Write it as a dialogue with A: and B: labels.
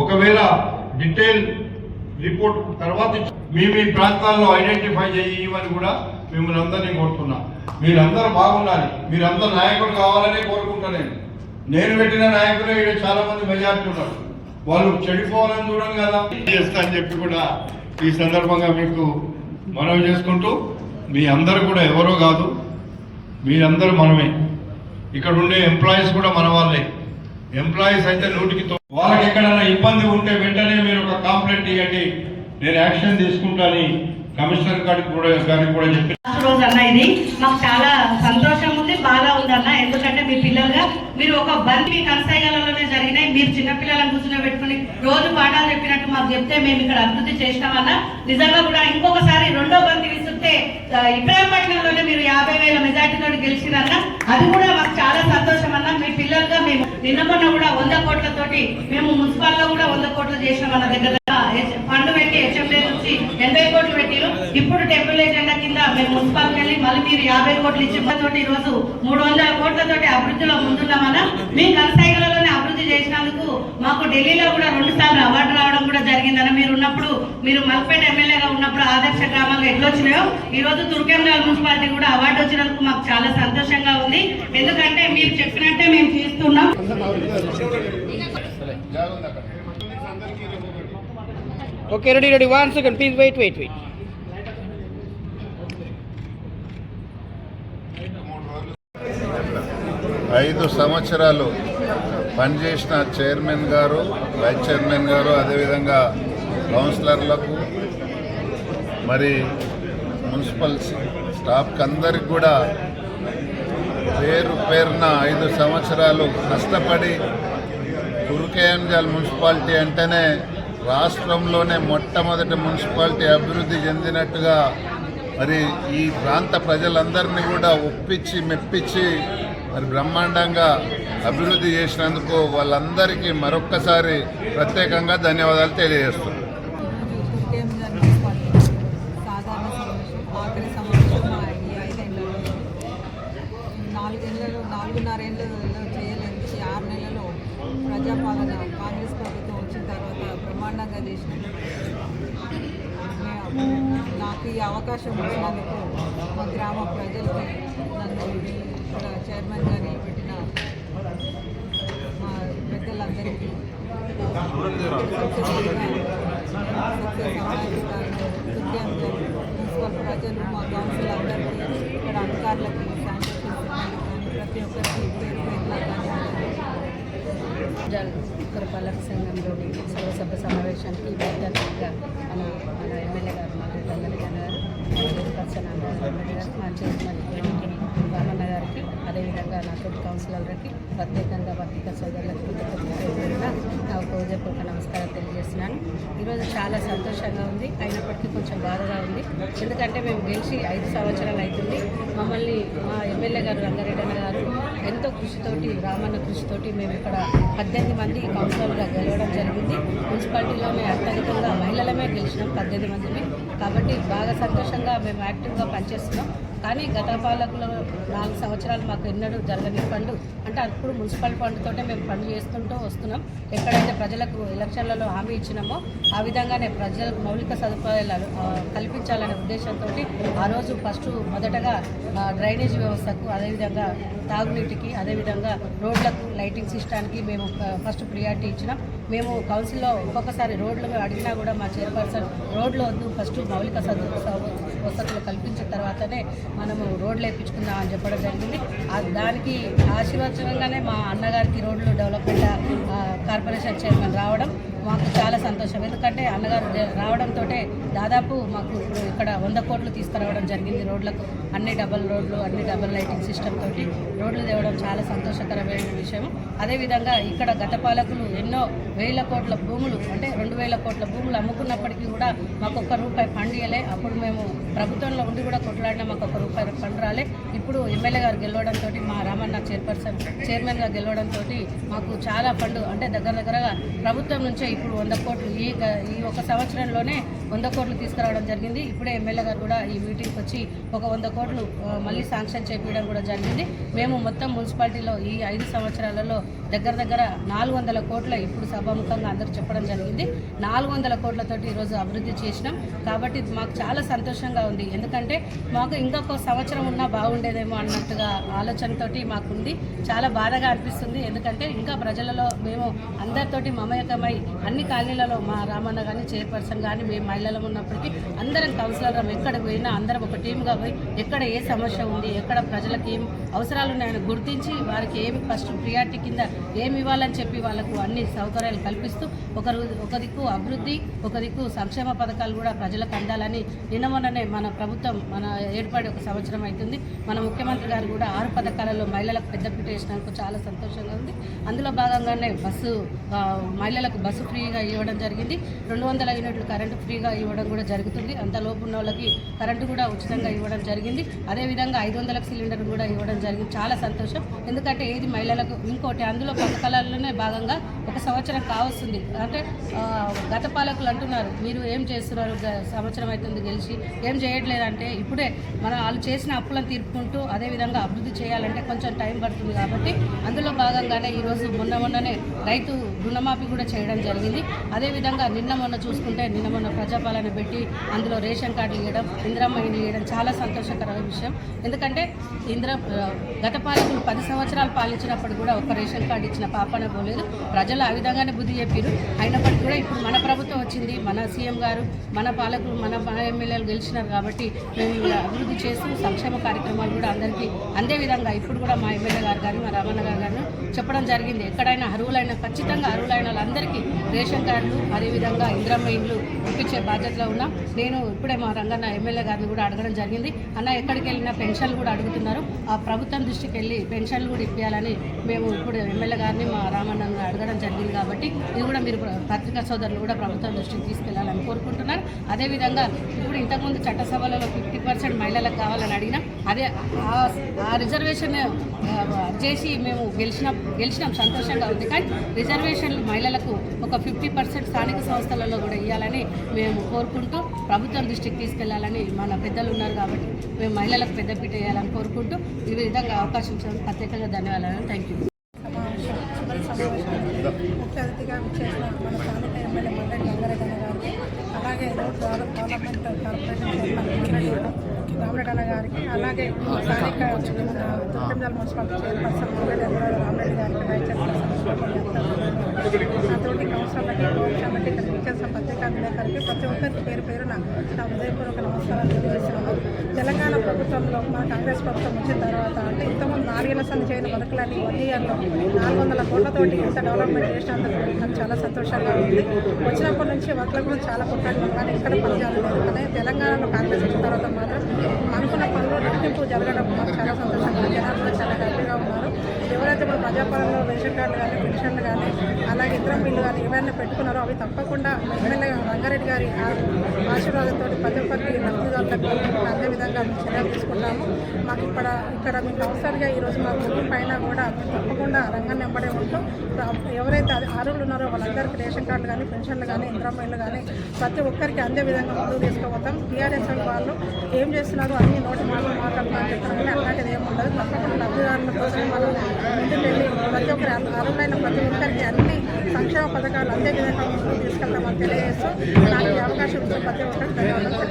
A: ఒకవేళ detail report తర్వాత మీ మీ ప్రాంతాల్లో ఐడెంటిఫై చేయమని కూడా మిమ్మల్ని అందరినీ కోరుతున్నా. మీరందరూ బాగుండాలి. మీరందరూ నాయకులు కావాలనే కోరుకుంటా నేను నేను పెట్టిన నాయకులే ఇక్కడ చాలా మంది మెజార్టీ ఉన్నారు. వాళ్ళు చెడిపోవాలని చూడను కదా. చేస్తా అని చెప్పి కూడా ఈ సందర్భంగా మీకు మనవి చేసుకుంటూ మీ అందరు కూడా ఎవరో కాదు మీరందరూ మనమే. ఇక్కడ ఉండే ఎంప్లాయీస్ కూడా మన వాళ్ళే. ఎంప్లాయీస్ అయితే నూటికి వాళ్ళకి ఎక్కడైనా ఇబ్బంది ఉంటే వెంటనే మీరు ఒక కంప్లైంట్ ఇవ్వండి నేను యాక్షన్ తీసుకుంటాను. కమిషనర్ గారికి కూడా గారికి కూడా చెప్పి
B: రోజు అన్న ఇది. మాకు చాలా సంతోషం ఉంది బాగా ఉంది అన్న ఎందుకంటే మీ పిల్లలుగా మీరు ఒక బంద్ మీ కనసాగలలోనే జరిగినాయి. మీరు చిన్నపిల్లలను కూర్చుని పెట్టుకుని రోజు పాఠాలు చెప్పినట్టు మాకు చెప్తే మేము ఇక్కడ అభివృద్ధి చేసినామన్న. నిజంగా కూడా ఇంకొకసారి రెండో బంతి విసిస్తే ఆ, ఇబ్రాహీంపట్నంలోనే మీరు యాభై వేల మెజార్టీతో గెలిచినారన్న. అది కూడా మాకు చాలా సంతోషం అన్న మీ పిల్లలుగా మేము నిన్న మొన్న కూడా వంద కోట్లతోటి మేము మున్సిపాల్లో కూడా వంద కోట్లు చేసినాం అన్న దగ్గర ఫండ్ పెట్టి హెచ్ఎండే నుంచి ఎనభై కోట్లు పెట్టి పెట్టిరు ఇప్పుడు టెంపుల్ ఎజెండా కింద మేము మున్సిపాలిటీ వెళ్ళి మళ్ళీ మీరు యాభై కోట్లు ఇచ్చినతోటి ఈ రోజు మూడు వందల కోట్లతోటి అభివృద్ధిలో ముందున్నామన్నా మీ కనసాగలలోనే అభివృద్ధి చేసినందుకు మాకు ఢిల్లీలో కూడా రెండు సార్లు అవార్డు రావడం కూడా జరిగిందన్న మీరు ఉన్నప్పుడు మీరు మల్పేట ఎమ్మెల్యేగా ఉన్నప్పుడు ఆదర్శ గ్రామాలు ఎట్లా వచ్చినాయో ఈ రోజు తుర్కెంరాల్ మున్సిపాలిటీ కూడా అవార్డు వచ్చినందుకు మాకు చాలా సంతోషంగా ఉంది ఎందుకంటే మీరు చెప్పినట్టే మేము చేస్తున్నాం
C: Okay, ready, ready. One second, please wait, wait, wait.
D: ఐదు సంవత్సరాలు పనిచేసిన చైర్మన్ గారు వైస్ చైర్మన్ గారు అదేవిధంగా కౌన్సిలర్లకు మరి మున్సిపల్ స్టాఫ్కి అందరికి కూడా పేరు పేరున ఐదు సంవత్సరాలు కష్టపడి కురుకేయంజాల్ మున్సిపాలిటీ అంటేనే రాష్ట్రంలోనే మొట్టమొదటి మున్సిపాలిటీ అభివృద్ధి చెందినట్టుగా మరి ఈ ప్రాంత ప్రజలందరినీ కూడా ఒప్పించి మెప్పించి మరి బ్రహ్మాండంగా అభివృద్ధి చేసినందుకు వాళ్ళందరికీ మరొక్కసారి ప్రత్యేకంగా ధన్యవాదాలు తెలియజేస్తున్నాను
E: కేఎంఆర్ మున్సిపాలిటీ సాధారణ సమావేశం ఆఖరి సమావేశం మా ఈ ఐదేళ్ళలో నాలుగేళ్ళలో నాలుగున్నరేళ్ళలో చేయలేని ఆరు నెలలలో ప్రజాపాలన కాంగ్రెస్ ప్రభుత్వం వచ్చిన తర్వాత బ్రహ్మాండంగా చేసిన నాకు ఈ అవకాశం ఇచ్చినందుకు మా గ్రామ ప్రజలకి నన్ను ఇక్కడ చైర్మన్ గారు పెట్టిన మా పెద్దలందరికీ మున్సిపల్ ప్రజలు మా కౌన్సిల్ అందరికీ ఇక్కడ అధికారులకి శానిటేషన్ సిబ్బంది కానీ ప్రతి ఒక్కరికి పేరు పేరున ధన్యవాదాలు
F: జల్ పురపాలక సంఘంలోని సర్వసభ్య సమావేశానికి పెద్దగా మన మన ఎమ్మెల్యే గారు మా తల్లి గారు పర్సన్ ఎమ్మెల్యే గారు మా చైర్మన్ రామన్న గారికి అదేవిధంగా నా తోటి కౌన్సిలర్లకి ప్రత్యేకంగా పత్రిక సోదరులకు నాకు నా హృదయపూర్వక నమస్కారం తెలియజేస్తున్నాను. ఈరోజు చాలా సంతోషంగా ఉంది. అయినప్పటికీ కొంచెం బాధగా ఉంది. ఎందుకంటే మేము గెలిచి ఐదు సంవత్సరాలు అవుతుంది. మమ్మల్ని మా ఎమ్మెల్యే గారు రంగారెడ్డి అన్న గారు ఎంతో కృషితోటి రామన్న కృషితోటి మేము ఇక్కడ పద్దెనిమిది మంది కౌన్సిలర్గా గెలవడం జరిగింది. మున్సిపాలిటీలో మేము అత్యధికంగా మహిళలమే గెలిచినాం పద్దెనిమిది మందిని. కాబట్టి బాగా సంతోషంగా మేము యాక్టివ్గా పనిచేస్తున్నాం. కానీ గత పాలకులు నాలుగు సంవత్సరాలు మాకు ఎన్నడూ జరగని ఫండ్ అంటే అప్పుడు మున్సిపల్ ఫండ్తోటే మేము పనులు చేసుకుంటూ వస్తున్నాం. ఎక్కడైతే ప్రజలకు ఎలక్షన్లలో హామీ ఇచ్చినామో ఆ విధంగానే ప్రజలకు మౌలిక సదుపాయాలు కల్పించాలనే ఉద్దేశంతో ఆ రోజు ఫస్ట్ మొదటగా డ్రైనేజ్ వ్యవస్థకు అదేవిధంగా తాగునీటికి అదేవిధంగా రోడ్లకు లైటింగ్ సిస్టానికి మేము ఫస్ట్ ప్రియారిటీ ఇచ్చినాం. మేము కౌన్సిల్లో ఒక్కొక్కసారి రోడ్లు అడిగినా కూడా మా చైర్పర్సన్ రోడ్లు వద్దు ఫస్ట్ మౌలిక సదు వసతులు కల్పించిన తర్వాతనే మనము రోడ్లు వేయించుకుందాం అని చెప్పడం జరిగింది. దానికి ఆశీర్వచనంగానే మా అన్నగారికి రోడ్లు డెవలప్మెంట్ కార్పొరేషన్ చైర్మన్ రావడం మాకు చాలా సంతోషం. ఎందుకంటే అన్నగారు దే- రావడంతో దాదాపు మాకు ఇప్పుడు ఇక్కడ వంద కోట్లు తీసుకురావడం జరిగింది రోడ్లకు. అన్ని డబల్ రోడ్లు అన్ని డబల్ లైటింగ్ సిస్టమ్ తోటి రోడ్లు తేవడం చాలా సంతోషకరమైన విషయం. అదేవిధంగా ఇక్కడ గత పాలకులు ఎన్నో వేల కోట్ల భూములు అంటే రెండు వేల కోట్ల భూములు అమ్ముకున్నప్పటికీ కూడా మాకు ఒక్క రూపాయి ఫండ్ ఇవ్వలే అప్పుడు మేము ప్రభుత్వంలో ఉండి కూడా కొట్లాడినా మాకు ఒక రూపాయి ఫండ్ రాలే. ఇప్పుడు ఎమ్మెల్యే గారు గెలవడంతో మా రామన్న చైర్పర్సన్ చైర్మన్గా గెలవడంతో మాకు చాలా ఫండ్ అంటే దగ్గర దగ్గరగా ప్రభుత్వం నుంచే ఇప్పుడు వంద కోట్లు ఈ గ- ఈ ఒక సంవత్సరంలోనే వంద కోట్లు తీసుకురావడం జరిగింది. ఇప్పుడే ఎమ్మెల్యే గారు కూడా ఈ మీటింగ్కి వచ్చి ఒక వంద కోట్లు మళ్ళీ శాంక్షన్ చేపించడం కూడా జరిగింది. మేము మొత్తం మున్సిపాలిటీలో ఈ ఐదు సంవత్సరాలలో దగ్గర దగ్గర నాలుగు వందల కోట్ల ఇప్పుడు సభాముఖంగా అందరూ చెప్పడం జరిగింది. నాలుగు వందల కోట్లతోటి ఈరోజు అభివృద్ధి చేసినాం. కాబట్టి మాకు చాలా సంతోషంగా ఉంది. ఎందుకంటే మాకు ఇంకొక సంవత్సరం ఉన్నా బాగుండేదేమో అన్నట్టుగా ఆలోచనతోటి మాకుంది. చాలా బాధగా అనిపిస్తుంది. ఎందుకంటే ఇంకా ప్రజలలో మేము అందరితోటి మమేకమై అన్ని కాలనీలలో మా రామన్న కానీ చైర్పర్సన్ కానీ మేము మహిళలు ఉన్నప్పటికీ అందరం కౌన్సిలర్ ఎక్కడ పోయినా అందరం ఒక టీమ్గా పోయి ఎక్కడ ఏ సమస్య ఉంది ఎక్కడ ప్రజలకు ఏం అవసరాలు ఉన్నాయని గుర్తించి వారికి ఏమి ఫస్ట్ ప్రియారిటీ కింద ఏమి ఇవ్వాలని చెప్పి వాళ్ళకు అన్ని సౌకర్యాలు కల్పిస్తూ ఒకరు ఒక దిక్కు అభివృద్ధి ఒక దిక్కు సంక్షేమ పథకాలు కూడా ప్రజలకు అందాలని నిన్న మొన్ననే మన ప్రభుత్వం మన ఏర్పడి ఒక సంవత్సరం అవుతుంది. మన ముఖ్యమంత్రి గారు కూడా ఆరు పథకాలలో మహిళలకు పెద్దపీట వేసినందుకు చాలా సంతోషంగా ఉంది. అందులో భాగంగానే బస్సు మహిళలకు బస్సు ఫ్రీగా ఇవ్వడం జరిగింది. రెండు వందల యూనిట్లు కరెంటు ఫ్రీగా ఇవ్వడం కూడా జరుగుతుంది. అంత లోపు ఉన్న వాళ్ళకి కరెంటు కూడా ఉచితంగా ఇవ్వడం జరిగింది. అదేవిధంగా ఐదు వందలకు సిలిండర్ కూడా ఇవ్వడం జరిగింది. చాలా సంతోషం. ఎందుకంటే ఏది మహిళలకు ఇంకోటి అందులో పథకాలలోనే భాగంగా ఒక సంవత్సరం కావస్తుంది. అంటే గత పాలకులు అంటున్నారు మీరు ఏం చేస్తున్నారు? సంవత్సరం అవుతుంది గెలిచి ఏం చేయట్లేదంటే ఇప్పుడే మన వాళ్ళు చేసిన అప్పులను తీర్పుకుంటూ అదేవిధంగా అభివృద్ధి చేయాలంటే కొంచెం టైం పడుతుంది కాబట్టి అందులో భాగంగానే ఈరోజు మొన్న మొన్ననే రైతు రుణమాఫీ కూడా చేయడం జరిగింది. అదేవిధంగా నిన్న మొన్న చూసుకుంటే నిన్న మొన్న ప్రజాపాలన పెట్టి అందులో రేషన్ కార్డులు ఇవ్వడం ఇందిరమ్మ ఇల్లు ఇవ్వడం చాలా సంతోషకరమైన విషయం. ఎందుకంటే ఇంద్ర గత పాలకులు పది సంవత్సరాలు పాలించినప్పుడు కూడా ఒక రేషన్ కార్డు ఇచ్చిన పాపన పోలేదు. ప్రజలు ఆ విధంగానే బుద్ధి చెప్పారు అయినప్పటికీ కూడా ఇప్పుడు మన ప్రభుత్వం వచ్చింది. మన సీఎం గారు మన పాలకులు మన మన ఎమ్మెల్యేలు గెలిచినారు కాబట్టి మేము అభివృద్ధి చేస్తూ సంక్షేమ కార్యక్రమాలు కూడా అందరికీ అందే విధంగా ఇప్పుడు కూడా మా ఎమ్మెల్యే గారు కానీ మా రామన్న గారు గారు చెప్పడం జరిగింది. ఎక్కడైనా అరువులైనా ఖచ్చితంగా అర్హులైన వాళ్ళందరికీ రేషన్ కార్డులు అదేవిధంగా ఇంద్రమ్మ ఇండ్లు ఇప్పించే బాధ్యతలో ఉన్నాం నేను ఇప్పుడే మా రంగన్న ఎమ్మెల్యే గారిని కూడా అడగడం జరిగింది. అన్న ఎక్కడికి వెళ్ళినా పెన్షన్లు కూడా అడుగుతున్నారు. ఆ ప్రభుత్వం దృష్టికి వెళ్ళి పెన్షన్లు కూడా ఇప్పించాలని మేము ఇప్పుడు ఎమ్మెల్యే గారిని మా రామన్న అడగడం జరిగింది కాబట్టి ఇది కూడా మీరు పత్రికా సోదరులు కూడా ప్రభుత్వం దృష్టికి తీసుకెళ్ళాలని కోరుకుంటున్నారు. అదేవిధంగా ఇప్పుడు ఇంతకుముందు చట్టసభలలో ఫిఫ్టీ పర్సెంట్ మహిళలకు కావాలని అడిగినా అదే ఆ- రిజర్వేషన్ చేసి మేము గెలిచిన గెలిచినాం సంతోషంగా ఉంది. కానీ రిజర్వేషన్ రిజర్వేషన్లు మహిళలకు ఒక ఫిఫ్టీ పర్సెంట్ స్థానిక సంస్థలలో కూడా ఇవ్వాలని మేము కోరుకుంటూ. ప్రభుత్వం దృష్టికి తీసుకెళ్ళాలని మన పెద్దలు ఉన్నారు కాబట్టి మేము మహిళలకు పెద్దపీట వేయాలని కోరుకుంటూ ఈ విధంగా అవకాశం ఇచ్చినందుకు ప్రత్యేకంగా ధన్యవాదాలు. థ్యాంక్ యూ
E: ముఖ్య అతిథిగా చేసిన మన స్థానిక ఎమ్మెల్యే మల్లెడ్డి రంగారెడ్డి గారికి అలాగే కార్పొరేషన్ రామరెడ్డి గారికి అలాగే స్థానిక దుర్గంజాల మున్సిపాలిటీ చైర్పర్సన్ రామరెడ్డి గారికి వైస్ చైర్పర్సన్ నాతోటి కౌన్సిలర్లకి రోడ్ కమిటీ టీచర్స్ పత్రికా విలేకరికి ప్రతి ఒక్కరికి పేరు పేరు నా నా హృదయపూర్వక నమస్కారాలు తెలియజేస్తున్నాను. తెలంగాణ ప్రభుత్వంలో మన కాంగ్రెస్ ప్రభుత్వం వచ్చిన తర్వాత అంటే ఇంతకుముందు నాలుగేళ్ళ సంది చేయని వర్కులని వన్ ఇయర్లో నాలుగు వందల కోట్లతోటి ఇంత డెవలప్మెంట్ చేసినందుకు నాకు చాలా సంతోషంగా ఉంది. వచ్చినప్పటి నుంచి వర్క్ల గురించి చాలా కొట్టాను కానీ ఇక్కడ పనిచేయాలి కానీ తెలంగాణలో కాంగ్రెస్ వచ్చిన తర్వాత మాత్రం అనుకున్న పనులు రెట్టింపు జరగడం మాకు చాలా సంతోషంగా జనాలు కూడా చాలా హ్యాపీ ఇప్పుడు ప్రజాపాలనలో రేషన్ కార్డులు కానీ పెన్షన్లు కానీ అలాగే ఇతర బిల్లు కానీ ఏవైనా పెట్టుకున్నారో అవి తప్పకుండా ఎమ్మెల్యే రంగారెడ్డి గారి ఆశీర్వాదంతో ప్రతి ఒక్కరికి లబ్ధిదారులకు అదేవిధంగా మేము చర్యలు తీసుకుంటాము. మాకు ఇక్కడ ఇక్కడ మీకు అవసరంగా ఈరోజు మా ఊరి పైన కూడా తప్పకుండా రంగాన్ని నింపడే ఉంటూ ఎవరైతే అది అర్హులు ఉన్నారో వాళ్ళందరికీ రేషన్ కార్డులు కానీ పెన్షన్లు కానీ ఇంద్రమ్మ కానీ ప్రతి ఒక్కరికి అందే విధంగా ముందుకు తీసుకుపోతాం. టీఆర్ఎస్ వాళ్ళు ఏం చేస్తున్నారు అన్ని నోటి మాటలు మాట్లాడుతున్నారు చెప్తున్నారు కానీ అట్లాంటిది ఏమి ఉండదు. తప్పకుండా లబ్ధిదారుల కోసం మనం ముందుకు వెళ్ళి ప్రతి ఒక్కరి అర్హులైన ప్రతి ఒక్కరికి అన్ని సంక్షేమ పథకాలు అందే విధంగా ముందుకు తీసుకెళ్తామని తెలియజేస్తూ నాకు ఈ అవకాశం ప్రతి ఒక్కరికి ధన్యవాదాలు.